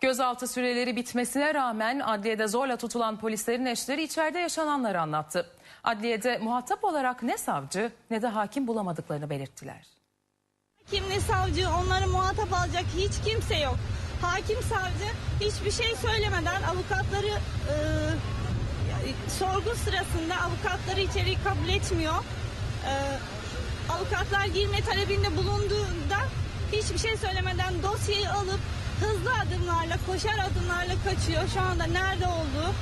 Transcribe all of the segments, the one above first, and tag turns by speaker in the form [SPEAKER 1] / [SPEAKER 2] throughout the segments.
[SPEAKER 1] Gözaltı süreleri bitmesine rağmen adliyede zorla tutulan polislerin eşleri içeride yaşananları anlattı. Adliyede muhatap olarak ne savcı ne de hakim bulamadıklarını belirttiler.
[SPEAKER 2] Hakim ne savcı onları muhatap alacak hiç kimse yok. Hakim savcı hiçbir şey söylemeden avukatları e, sorgu sırasında avukatları içeri kabul etmiyor. E, avukatlar girme talebinde bulunduğunda hiçbir şey söylemeden dosyayı alıp hızlı adımlarla koşar adımlarla kaçıyor. Şu anda nerede olduğu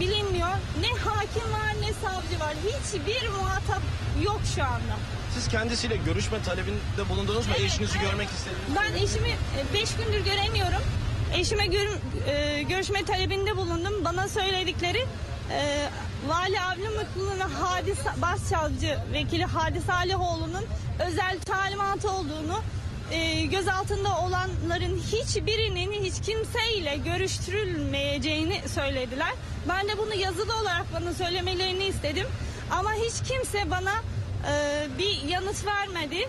[SPEAKER 2] bilinmiyor. Ne hakim var ne savcı var. Hiçbir muhatap yok şu anda.
[SPEAKER 3] Siz kendisiyle görüşme talebinde bulundunuz mu?
[SPEAKER 2] Evet,
[SPEAKER 3] Eşinizi
[SPEAKER 2] evet.
[SPEAKER 3] görmek istediniz mi?
[SPEAKER 2] Ben eşimi 5 gündür göremiyorum. Eşime gör- e, görüşme talebinde bulundum. Bana söyledikleri e, Vali Avni Mutlu'nun Hadis Başsavcı Vekili Hadis Alihoğlu'nun özel talimatı olduğunu e, gözaltında olanların hiçbirinin hiç kimseyle görüştürülmeyeceğini söylediler. Ben de bunu yazılı olarak bana söylemelerini istedim. Ama hiç kimse bana e, bir yanıt vermedi.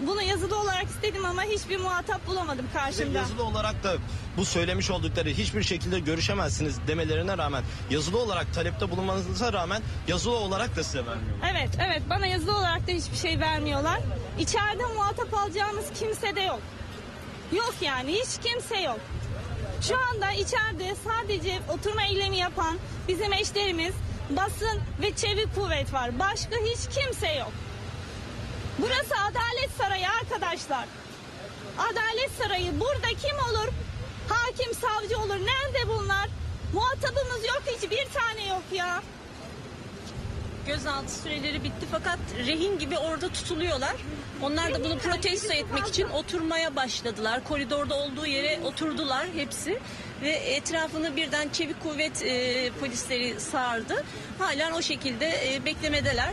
[SPEAKER 2] Bunu yazılı olarak istedim ama hiçbir muhatap bulamadım
[SPEAKER 3] Size
[SPEAKER 2] karşımda.
[SPEAKER 3] yazılı olarak da bu söylemiş oldukları hiçbir şekilde görüşemezsiniz demelerine rağmen yazılı olarak talepte bulunmanıza rağmen yazılı olarak da size vermiyorlar.
[SPEAKER 2] Evet, evet bana yazılı olarak da hiçbir şey vermiyorlar. İçeride muhatap alacağımız kimse de yok. Yok yani hiç kimse yok. Şu anda içeride sadece oturma eylemi yapan bizim eşlerimiz, basın ve çevik kuvvet var. Başka hiç kimse yok. Burası Adalet Sarayı arkadaşlar. Adalet Sarayı. Burada kim olur? Hakim, savcı olur. Nerede bunlar? Muhatabımız yok. Hiçbir tane yok ya.
[SPEAKER 4] Gözaltı süreleri bitti fakat rehin gibi orada tutuluyorlar. Onlar da bunu protesto etmek için oturmaya başladılar. Koridorda olduğu yere oturdular hepsi ve etrafını birden çevik kuvvet e, polisleri sardı. Halen o şekilde e, beklemedeler.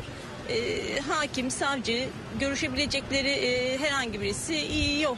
[SPEAKER 4] E, hakim, savcı görüşebilecekleri e, herhangi birisi yok.